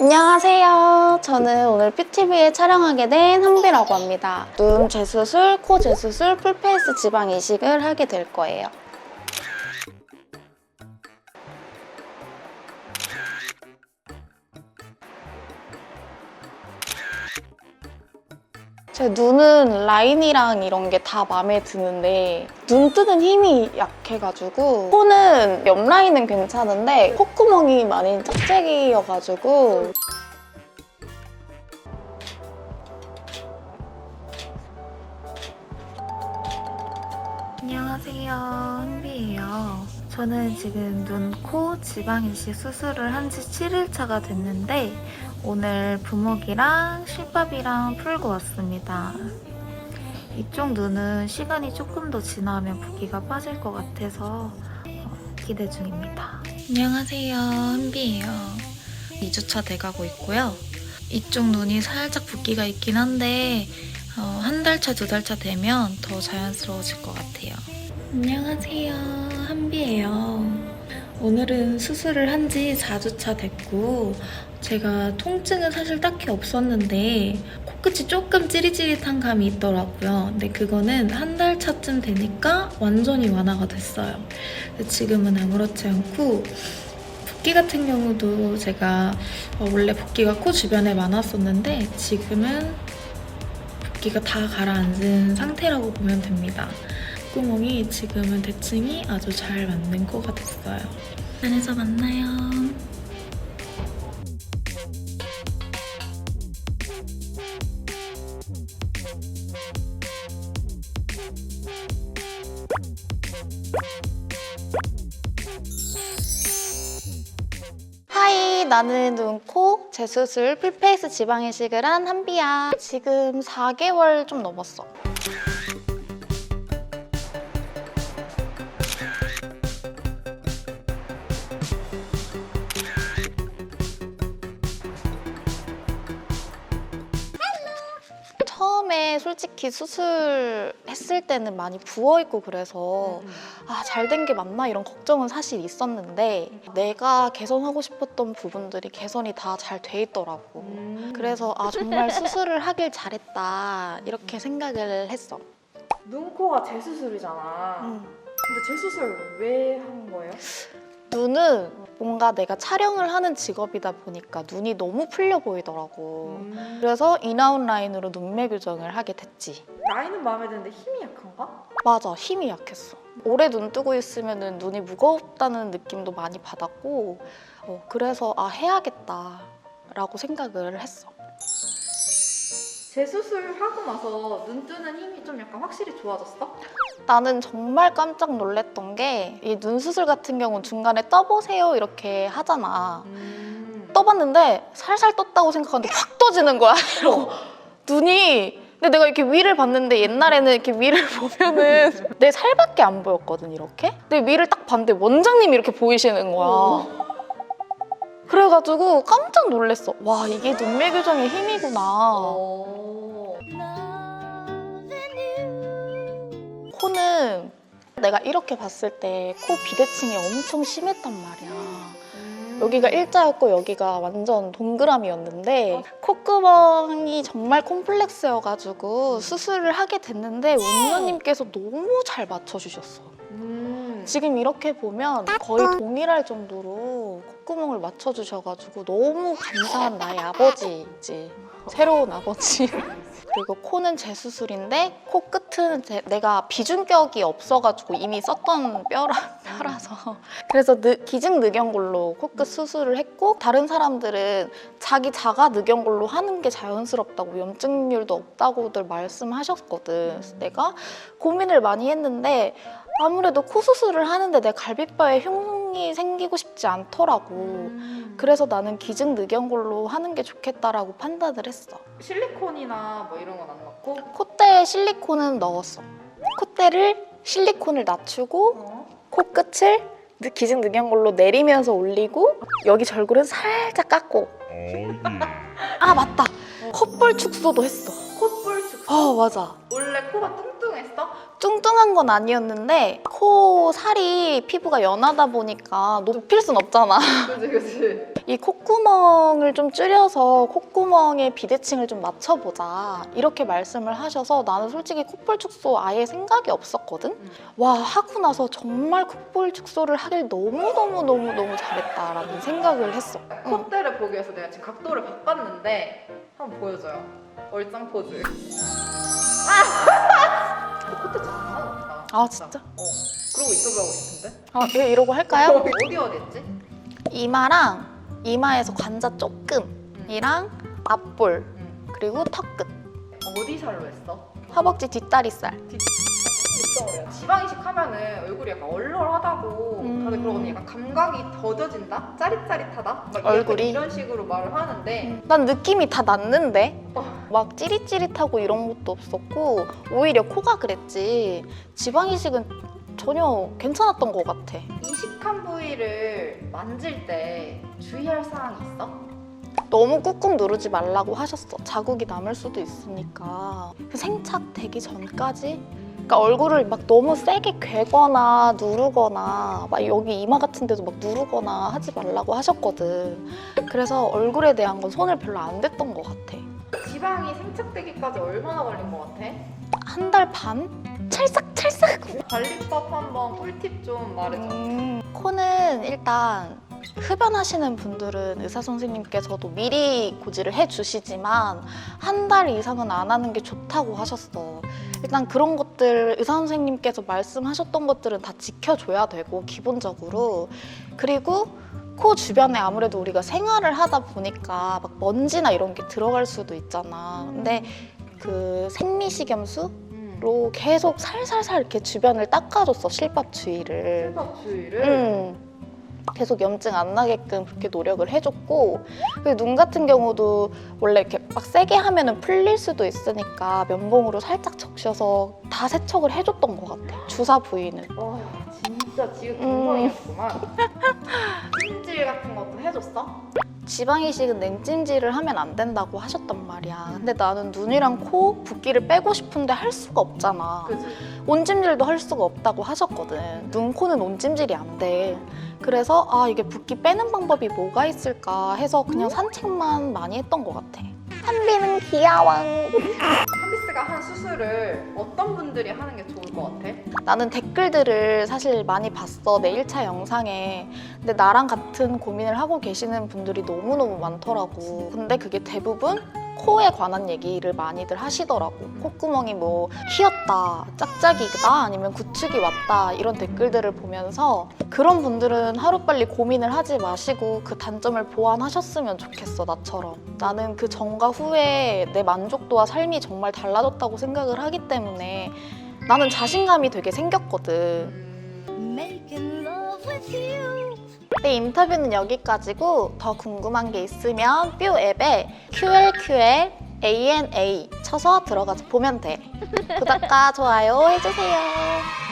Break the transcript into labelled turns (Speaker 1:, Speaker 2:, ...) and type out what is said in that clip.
Speaker 1: 안녕하세요. 저는 오늘 뷰티비에 촬영하게 된 한비라고 합니다. 눈 재수술, 코 재수술, 풀페이스 지방 이식을 하게 될 거예요. 제 눈은 라인이랑 이런 게 다 마음에 드는데 눈 뜨는 힘이 약해가지고 코는 옆 라인은 괜찮은데 콧구멍이 많이 짝짝이여가지고
Speaker 2: 안녕하세요. 한비예요. 저는 지금 눈, 코, 지방 이식 수술을 한 지 7일차가 됐는데 오늘 부목이랑 실밥이랑 풀고 왔습니다. 이쪽 눈은 시간이 조금 더 지나면 붓기가 빠질 것 같아서 어, 기대 중입니다. 안녕하세요. 한비예요. 2주차 돼가고 있고요. 이쪽 눈이 살짝 붓기가 있긴 한데 어, 한 달 차, 두 달차 되면 더 자연스러워질 것 같아요. 안녕하세요. 한비예요. 오늘은 수술을 한 지 4주차 됐고, 제가 통증은 사실 딱히 없었는데, 코끝이 조금 찌릿찌릿한 감이 있더라고요. 근데 그거는 한 달 차쯤 되니까 완전히 완화가 됐어요. 지금은 아무렇지 않고, 붓기 같은 경우도 제가 어, 원래 붓기가 코 주변에 많았었는데, 지금은 붓기가 다 가라앉은 상태라고 보면 됩니다. 콧구멍이 지금은 대칭이 아주 잘 맞는 코가 됐어요. 안에서 만나요.
Speaker 1: 하이 나는 눈, 코, 재수술, 풀페이스 지방 이식을 한 한비야. 지금 4개월 좀 넘었어. 솔직히 수술했을 때는 많이 부어있고 그래서 아, 잘 된 게 맞나 이런 걱정은 사실 있었는데 내가 개선하고 싶었던 부분들이 개선이 다 잘 돼 있더라고. 그래서 아, 정말 수술을 하길 잘했다 이렇게 생각을 했어.
Speaker 3: 눈코가 재수술이잖아. 근데 재수술 왜 한 거예요?
Speaker 1: 눈은 뭔가 내가 촬영을 하는 직업이다 보니까 눈이 너무 풀려 보이더라고.
Speaker 3: 음.
Speaker 1: 그래서 인아웃 라인으로 눈매 교정을 하게 됐지.
Speaker 3: 라인은 마음에 드는데 힘이 약한가?
Speaker 1: 맞아, 힘이 약했어. 오래 눈 뜨고 있으면 눈이 무겁다는 느낌도 많이 받았고, 어, 그래서 아, 해야겠다 라고 생각을 했어.
Speaker 3: 재수술 하고 나서 눈 뜨는 힘이 좀 약간 확실히 좋아졌어?
Speaker 1: 나는 정말 깜짝 놀랐던 게, 이 눈 수술 같은 경우는 중간에 떠보세요 이렇게 하잖아.
Speaker 3: 음.
Speaker 1: 떠봤는데 살살 떴다고 생각하는데 확 떠지는 거야. 이러고 눈이 근데 내가 이렇게 위를 봤는데 옛날에는 이렇게 위를 보면은 내 살밖에 안 보였거든 이렇게. 근데 위를 딱 봤는데 원장님이 이렇게 보이시는 거야. 그래가지고 깜짝 놀랐어. 와 이게 눈매 교정의 힘이구나.
Speaker 3: 어.
Speaker 1: 코는 내가 이렇게 봤을 때 코 비대칭이 엄청 심했단 말이야.
Speaker 3: 음.
Speaker 1: 여기가 일자였고 여기가 완전 동그라미였는데 콧구멍이 정말 콤플렉스여가지고 수술을 하게 됐는데 원장님께서 너무 잘 맞춰주셨어.
Speaker 3: 음.
Speaker 1: 지금 이렇게 보면 거의 동일할 정도로 콧구멍을 맞춰주셔가지고 너무 감사한 나의 아버지지. 새로운 아버지. 그리고 코는 재수술인데 코 끝은 제- 내가 비중격이 없어가지고 이미 썼던 뼈라, 뼈라서 그래서 느- 기증 늑연골로 코끝 수술을 했고 다른 사람들은 자기 자가 늑연골로 하는 게 자연스럽다고 염증률도 없다고들 말씀하셨거든. 그래서 내가 고민을 많이 했는데 아무래도 코 수술을 하는데 내 갈비뼈에 흉 이 생기고 싶지 않더라고.
Speaker 3: 음.
Speaker 1: 그래서 나는 기증 늑연골로 하는 게 좋겠다라고 판단을 했어.
Speaker 3: 실리콘이나 뭐 이런 건 안 넣고?
Speaker 1: 콧대에 실리콘은 넣었어. 콧대를 실리콘을 낮추고
Speaker 3: 어.
Speaker 1: 코끝을 느- 기증 늑연골로 내리면서 올리고 여기 절골은 살짝 깎고 아 맞다 콧볼 축소도 했어
Speaker 3: 콧볼 축소.
Speaker 1: 어 맞아
Speaker 3: 원래 코가 뚱
Speaker 1: 뚱뚱한 건 아니었는데 코 살이 피부가 연하다 보니까 높일 순 없잖아
Speaker 3: 그지 그지.
Speaker 1: 이 콧구멍을 좀 줄여서 콧구멍에 비대칭을 좀 맞춰보자 이렇게 말씀을 하셔서 나는 솔직히 콧볼 축소 아예 생각이 없었거든.
Speaker 3: 음.
Speaker 1: 와 하고 나서 정말 콧볼 축소를 하길 너무 너무 너무 너무 잘했다라는 생각을 했어. 응.
Speaker 3: 콧대를 보기 위해서 내가 지금 각도를 바꿨는데 한번 보여줘요. 얼짱 포즈. 아! 콧대 잘하다.
Speaker 1: 아 진짜?
Speaker 3: 어. 그러고 있어 보고 싶은데?
Speaker 1: 아 예, 이러고 할까요?
Speaker 3: 어디 했지?
Speaker 1: 이마랑 이마에서 관자 조금이랑 앞볼
Speaker 3: 응.
Speaker 1: 그리고 턱 끝,
Speaker 3: 어디 살로 했어?
Speaker 1: 허벅지 뒷다리살.
Speaker 3: 있어요. 지방 이식 하면은 얼굴이 약간 얼얼하다고
Speaker 1: 음.
Speaker 3: 다들 그러거든요. 약간 감각이 더뎌진다? 짜릿짜릿하다? 막
Speaker 1: 얼굴이?
Speaker 3: 이런 식으로 말을 하는데
Speaker 1: 난 느낌이 다 났는데
Speaker 3: 어.
Speaker 1: 막 찌릿찌릿하고 이런 것도 없었고 오히려 코가 그랬지 지방 이식은 전혀 괜찮았던 것 같아.
Speaker 3: 이식한 부위를 만질 때 주의할 사항이 있어?
Speaker 1: 너무 꾹꾹 누르지 말라고 하셨어. 자국이 남을 수도 있으니까. 그 생착 되기 전까지. 그러니까 얼굴을 막 너무 세게 괴거나 누르거나 막 여기 이마 같은 데도 막 누르거나 하지 말라고 하셨거든. 그래서 얼굴에 대한 건 손을 별로 안 댔던 것 같아.
Speaker 3: 지방이 생착되기까지 얼마나 걸린 것 같아?
Speaker 1: 한 달 반? 찰싹 찰싹.
Speaker 3: 관리법 한번 꿀팁 좀 말해줘.
Speaker 1: 음, 코는 일단 흡연하시는 분들은 의사 선생님께서도 미리 고지를 해주시지만 한 달 이상은 안 하는 게 좋다고 하셨어. 일단 그런 것들 의사 선생님께서 말씀하셨던 것들은 다 지켜줘야 되고 기본적으로 그리고 코 주변에 아무래도 우리가 생활을 하다 보니까 막 먼지나 이런 게 들어갈 수도 있잖아. 근데 그 생리식염수
Speaker 3: 음.
Speaker 1: 로 계속 살살살 이렇게 주변을 닦아줬어 실밥 주위를.
Speaker 3: 실밥 주의를
Speaker 1: 음. 계속 염증 안 나게끔 그렇게 노력을 해줬고 눈 같은 경우도 원래 이렇게 막 세게 하면은 풀릴 수도 있으니까 면봉으로 살짝 적셔서 다 세척을 해줬던 것 같아 주사 부위는
Speaker 3: 와 진짜 지금
Speaker 1: 음.
Speaker 3: 감성이었구만. 찜질 같은 것도 해줬어?
Speaker 1: 지방 이식은 냉찜질을 하면 안 된다고 하셨단 말이야 근데 나는 눈이랑 코 붓기를 빼고 싶은데 할 수가 없잖아
Speaker 3: 그지?
Speaker 1: 온찜질도 할 수가 없다고 하셨거든. 눈, 코는 온찜질이 안 돼. 그래서 아 이게 붓기 빼는 방법이 뭐가 있을까 해서 그냥 산책만 많이 했던 것 같아. 한비는 귀여워.
Speaker 3: 한비스가 한 수술을 어떤 분들이 하는 게 좋을 것 같아?
Speaker 1: 나는 댓글들을 사실 많이 봤어 내 1차 영상에. 근데 나랑 같은 고민을 하고 계시는 분들이 너무너무 많더라고. 근데 그게 대부분 코에 관한 얘기를 많이들 하시더라고. 콧구멍이 뭐 휘었다, 짝짝이다, 아니면 구축이 왔다 이런 댓글들을 보면서 그런 분들은 하루빨리 고민을 하지 마시고 그 단점을 보완하셨으면 좋겠어 나처럼. 나는 그 전과 후에 내 만족도와 삶이 정말 달라졌다고 생각을 하기 때문에 나는 자신감이 되게 생겼거든. 네, 인터뷰는 여기까지고 더 궁금한 게 있으면 뷰 앱에 QLQL ANA 쳐서 들어가서 보면 돼. 구독과 좋아요 해주세요.